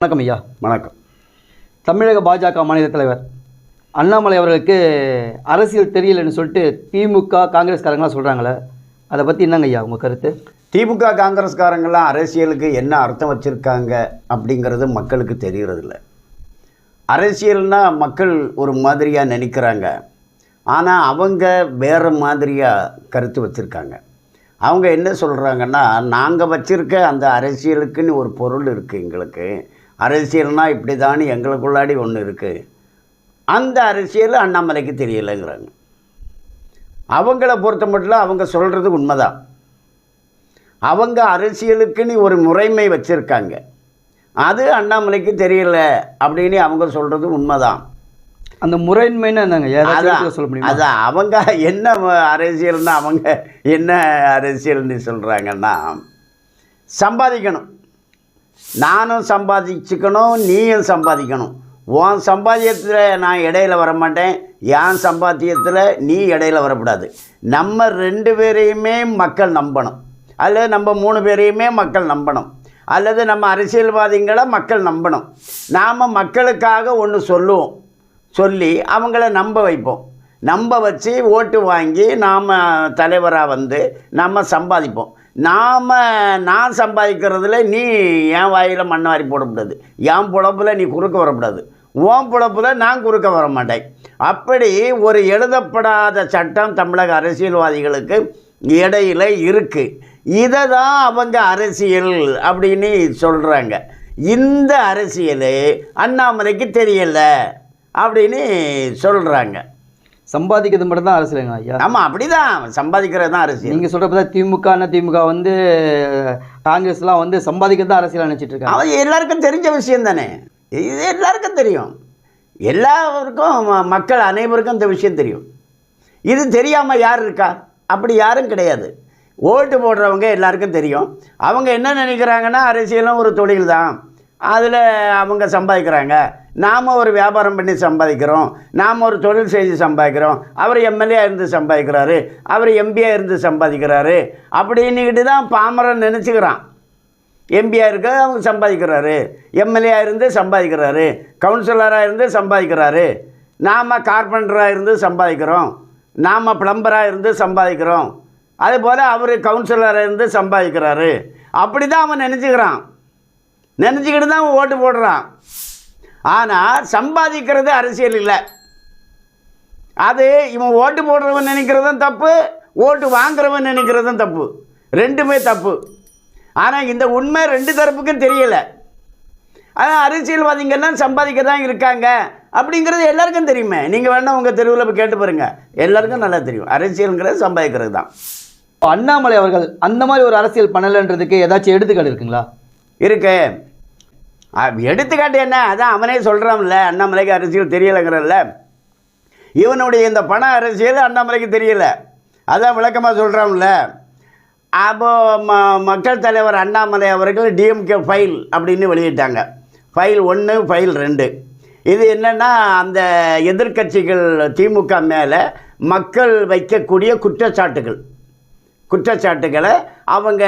வணக்கம் ஐயா. வணக்கம். தமிழக பாஜக மாநில தலைவர் அண்ணாமலை அவர்களுக்கு அரசியல் தெரியலன்னு சொல்லிட்டு திமுக காங்கிரஸ்காரங்களாம் சொல்கிறாங்களே அதை பற்றி என்னங்க ஐயா உங்கள் கருத்து? திமுக காங்கிரஸ்காரங்களாம் அரசியலுக்கு என்ன அர்த்தம் வச்சுருக்காங்க அப்படிங்கிறது மக்களுக்கு தெரிகிறதில்ல அரசியல்னா மக்கள் ஒரு மாதிரியாக நினைக்கிறாங்க. ஆனால் அவங்க வேறு மாதிரியாக கருத்து வச்சுருக்காங்க. அவங்க என்ன சொல்கிறாங்கன்னா நாங்கள் வச்சுருக்க அந்த அரசியலுக்குன்னு ஒரு பொருள் இருக்குது எங்களுக்கு. அரசியல்னால் இப்படி தான் எங்களுக்குள்ளாடி ஒன்று இருக்குது அந்த அரசியல் அண்ணாமலைக்கு தெரியலைங்கிறாங்க. அவங்கள பொறுத்த மட்டும் அவங்க சொல்கிறது உண்மைதான். அவங்க அரசியலுக்குன்னு ஒரு முறைமை வச்சுருக்காங்க. அது அண்ணாமலைக்கு தெரியல அப்படின்னு அவங்க சொல்கிறது உண்மைதான். அந்த முறைமைன்னு என்னங்க? சொல்ல முடியுமா? அதான் அவங்க என்ன அரசியல்னா அவங்க என்ன அரசியல்னு சொல்கிறாங்கன்னா சம்பாதிக்கணும். நானும் சம்பாதிச்சுக்கணும் நீயும் சம்பாதிக்கணும். உன் சம்பாத்தியத்தில் நான் இடையில வர மாட்டேன் என் சம்பாத்தியத்தில் நீ இடையில வரக்கூடாது. நம்ம ரெண்டு பேரையுமே மக்கள் நம்பணும். அல்லது நம்ம மூணு பேரையுமே மக்கள் நம்பணும். அல்லது நம்ம அரசியல்வாதிகளை மக்கள் நம்பணும். நாம் மக்களுக்காக ஒன்று சொல்லுவோம். சொல்லி அவங்கள நம்ப வைப்போம். நம்ப வச்சு ஓட்டு வாங்கி நாம் தலைவராக வந்து நம்ம சம்பாதிப்போம். நாம் நான் சம்பாதிக்கிறதுல நீ என் வாயில் மண்ணை வாரி போடக்கூடாது என் பிழப்பில் நீ குறுக்க வரக்கூடாது உன் புழப்பில் நான் குறுக்க வர மாட்டேன். அப்படி ஒரு எழுதப்படாத சட்டம் தமிழக அரசியல்வாதிகளுக்கு இடையில இருக்குது இதை தான் அவங்க அரசியல் அப்படின்னு சொல்கிறாங்க இந்த அரசியல் அண்ணாமலைக்கு தெரியல அப்படின்னு சொல்கிறாங்க சம்பாதிக்கிறது மட்டும் தான் அரசியலுங்க ஐயா? ஆமாம் அப்படிதான். சம்பாதிக்கிறது தான் அரசியல். நீங்கள் சொல்கிறப்ப தான் திமுக திமுக வந்து காங்கிரஸ்லாம் வந்து சம்பாதிக்கிறது தான் அரசியல் நினச்சிட்டு இருக்காங்க. அவன் எல்லாருக்கும் தெரிஞ்ச விஷயம் தானே? இது எல்லாருக்கும் தெரியும். எல்லாருக்கும் மக்கள் அனைவருக்கும் இந்த விஷயம் தெரியும். இது தெரியாமல் யார் இருக்கா? அப்படி யாரும் கிடையாது. ஓட்டு போடுறவங்க எல்லாருக்கும் தெரியும். அவங்க என்ன நினைக்கிறாங்கன்னா அரசியலும் ஒரு தொழில் தான் அதில் அவங்க சம்பாதிக்கிறாங்க. நாம் ஒரு வியாபாரம் பண்ணி சம்பாதிக்கிறோம். நாம் ஒரு தொழில் செய்து சம்பாதிக்கிறோம். அவர் எம்எல்ஏ இருந்து சம்பாதிக்கிறாரு. அவர் எம்பியாக இருந்து சம்பாதிக்கிறாரு. அப்படின்னுக்கிட்டு தான் பாமரன் நினச்சிக்கிறான். எம்பியாக இருக்க அவங்க சம்பாதிக்கிறாரு. எம்எல்ஏ இருந்து சம்பாதிக்கிறாரு. கவுன்சிலராக இருந்து சம்பாதிக்கிறாரு. நாம் கார்பெண்டராக இருந்து சம்பாதிக்கிறோம். நாம் பிளம்பராக இருந்து சம்பாதிக்கிறோம். அதுபோல் அவர் கவுன்சிலராக இருந்து சம்பாதிக்கிறாரு. அப்படி தான் அவன் நினச்சிக்கிறான். நினச்சிக்கிட்டு தான் ஓட்டு போடுறான். ஆனால் சம்பாதிக்கிறது அரசியல் இல்லை. அது இவன் ஓட்டு போடுறவன் நினைக்கிறதும் தப்பு ஓட்டு வாங்குறவன் நினைக்கிறதும் தப்பு. ரெண்டுமே தப்பு. ஆனால் இந்த உண்மை ரெண்டு தரப்புக்கும் தெரியலை. ஆனால் அரசியல்வாதிங்கெல்லாம் சம்பாதிக்க தான் இருக்காங்க. அப்படிங்கிறது எல்லாருக்கும் தெரியுமே. நீங்கள் வேணால் உங்கள் தெருவில் போய் கேட்டு பாருங்க. எல்லாருக்கும் நல்லா தெரியும். அரசியலுங்கிறது சம்பாதிக்கிறது தான். அண்ணாமலை அவர்கள் அந்த மாதிரி ஒரு அரசியல் பண்ணலைன்றதுக்கு ஏதாச்சும் எடுத்துக்காட்டு இருக்குங்களா? இருக்கு. அ, எடுத்துக்காட்டு என்ன? அதான் அவனே சொல்கிறான்ல அண்ணாமலைக்கு அரசியல் தெரியலைங்கிறல்ல. இவனுடைய இந்த பண அரசியல் அண்ணாமலைக்கு தெரியல. அதான் விளக்கமாக சொல்கிறான்ல அப்போ ம மக்கள் தலைவர் அண்ணாமலை அவர்கள் டிஎம்கே ஃபைல் அப்படின்னு வெளியிட்டாங்க. ஃபைல் ஒன்று ஃபைல் ரெண்டு. இது என்னென்னா அந்த எதிர்க்கட்சிகள் திமுக மேலே மக்கள் வைக்கக்கூடிய குற்றச்சாட்டுகள். குற்றச்சாட்டுகளை அவங்க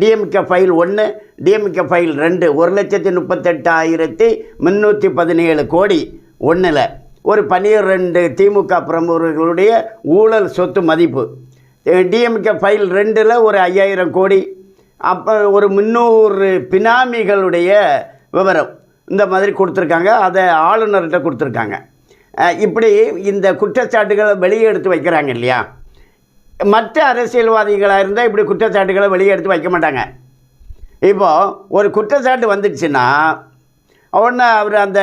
டிஎம்கே ஃபைல் ஒன்று டிஎம்கே ஃபைல் ரெண்டு ஒரு லட்சத்தி முப்பத்தெட்டாயிரத்தி முந்நூற்றி பதினேழு கோடி ஒன்றில் ஒரு பன்னிரெண்டு திமுக பிரமுகர்களுடைய ஊழல் சொத்து மதிப்பு. டிஎம்கே ஃபைல் ரெண்டில் ஒரு ஐயாயிரம் கோடி. அப்போ ஒரு முந்நூறு பினாமிகளுடைய விவரம் இந்த மாதிரி கொடுத்துருக்காங்க. அதை ஆளுநர்கிட்ட கொடுத்துருக்காங்க. இப்படி இந்த குற்றச்சாட்டுகளை வெளியே எடுத்து வைக்கிறாங்க இல்லையா? மற்ற அரசியல்வாதிகளாக இருந்தால் இப்படி குற்றச்சாட்டுகளை வெளியே எடுத்து வைக்க மாட்டாங்க. இப்போது ஒரு குற்றச்சாட்டு வந்துடுச்சுன்னா உடனே அவர் அந்த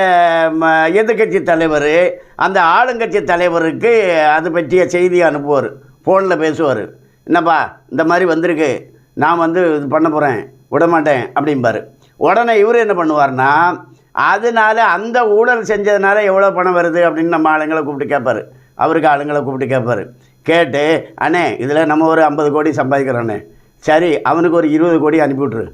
ம, தலைவர் அந்த ஆளுங்கட்சி தலைவருக்கு அது பற்றிய செய்தி அனுப்புவார். ஃபோனில் பேசுவார். என்னப்பா இந்த மாதிரி வந்திருக்கு. நான் வந்து இது பண்ண போகிறேன் விட மாட்டேன் அப்படிம்பாரு. உடனே இவர் என்ன பண்ணுவார்னா அதனால அந்த ஊழல் செஞ்சதுனால எவ்வளோ பணம் வருது அப்படின்னு நம்ம ஆளுங்களை கூப்பிட்டு கேட்பாரு அவருக்கு ஆளுங்களை கூப்பிட்டு கேட்பாரு கேட்டு அண்ணே இதில் நம்ம ஒரு ஐம்பது கோடி சம்பாதிக்கிறோண்ணே சரி அவனுக்கு ஒரு இருபது கோடி அனுப்பிவிட்ரு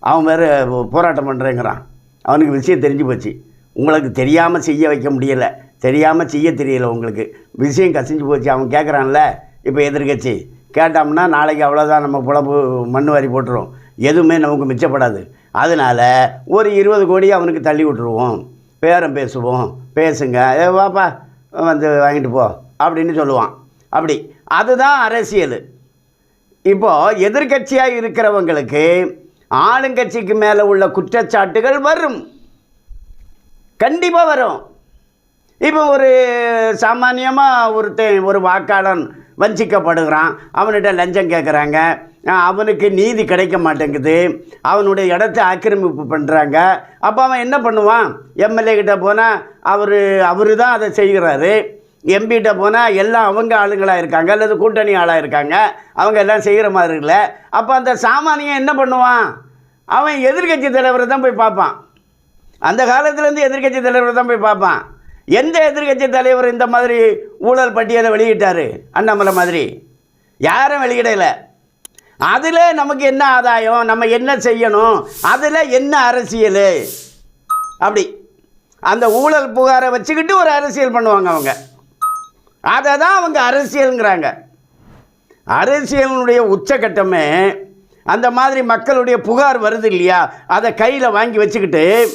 அவன் வேறு போராட்டம் பண்ணுறேங்கிறான் அவனுக்கு விஷயம் தெரிஞ்சு போச்சு. உங்களுக்கு தெரியாமல் செய்ய வைக்க முடியலை. தெரியாமல் செய்ய தெரியல உங்களுக்கு. விஷயம் கசிஞ்சு போச்சு. அவன் கேட்குறான்ல இப்போ எதிர்க்கட்சி கேட்டோம்னா நாளைக்கு அவ்வளோதான் நம்ம புலப்பு மண் வாரி போட்டுரும். எதுவுமே நமக்கு மிச்சப்படாது. அதனால் ஒரு இருபது கோடி அவனுக்கு தள்ளி விட்டுருவோம். பேரம் பேசுவோம். பேசுங்க. ஏ வாப்பா வந்து வாங்கிட்டு போ அப்படின்னு சொல்லுவான். அப்படி. அதுதான் அரசியல். இப்போ எதிர்க்கட்சியாக இருக்கிறவங்களுக்கு ஆளுங்கட்சிக்கு மேலே உள்ள குற்றச்சாட்டுகள் வரும். கண்டிப்பாக வரும். இப்போ ஒரு சாமானியமாக ஒருத்தன் ஒரு வாக்காளன் வஞ்சிக்கப்படுகிறான். அவன்கிட்ட லஞ்சம் கேட்குறாங்க அவனுக்கு நீதி கிடைக்க மாட்டேங்குது. அவனுடைய இடத்த ஆக்கிரமிப்பு பண்ணுறாங்க அப்போ அவன் என்ன பண்ணுவான்? எம்எல்ஏ கிட்ட போனால் அவர் அவர் தான் அதை செய்கிறாரு. எம்பிகிட்ட போனால் எல்லாம் அவங்க ஆளுங்களாக இருக்காங்க அல்லது கூட்டணி ஆளாக இருக்காங்க. அவங்க எல்லாம் செய்கிற மாதிரி இல்லை. அப்போ அந்த சாமானியன் என்ன பண்ணுவான்? அவன் எதிர்கட்சி தலைவரை தான் போய் பார்ப்பான். அந்த காலத்துலேருந்து எதிர்கட்சி தலைவரை தான் போய் பார்ப்பான். எந்த எதிர்க்கட்சி தலைவர் இந்த மாதிரி ஊழல் பட்டியலை வெளியிட்டார்? அண்ணாமலை மாதிரி. யாரும் வெளியிடலை. அதில் நமக்கு என்ன ஆதாயம்? நம்ம என்ன செய்யணும்? அதில் என்ன அரசியல்? அப்படி. அந்த ஊழல் புகாரை வச்சுக்கிட்டு ஒரு அரசியல் பண்ணுவாங்க அவங்க. அதை தான் அவங்க அரசியலுங்கிறாங்க. அரசியலினுடைய உச்சகட்டமே அந்த மாதிரி மக்களுடைய புகார் வருது இல்லையா? அதை கையில் வாங்கி வச்சுக்கிட்டு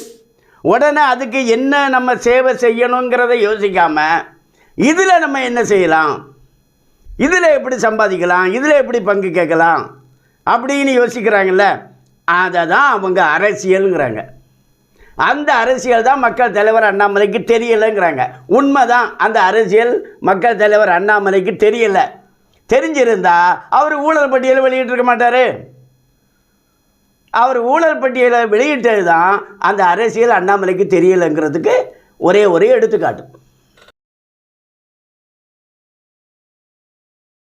உடனே அதுக்கு என்ன நம்ம சேவை செய்யணுங்கிறத யோசிக்காமல் இதில் நம்ம என்ன செய்யலாம்? இதில் எப்படி சம்பாதிக்கலாம்? இதில் எப்படி பங்கு கேட்கலாம்? அப்படின்னு யோசிக்கிறாங்கல்ல. அதை தான் அவங்க அரசியலுங்கிறாங்க. அந்த அரசியல் தான் மக்கள் தலைவர் அண்ணாமலைக்கு தெரியலைங்கிறாங்க. உண்மைதான் அந்த அரசியல் மக்கள் தலைவர் அண்ணாமலைக்கு தெரியலை. தெரிஞ்சிருந்தா அவர் ஊழல் பட்டியலை வெளியிட்டிருக்க மாட்டார். அவர் ஊழல் பட்டியலை வெளியிட்டது தான் அந்த அரசியல் அண்ணாமலைக்கு தெரியலைங்கிறதுக்கு ஒரே ஒரே எடுத்துக்காட்டு.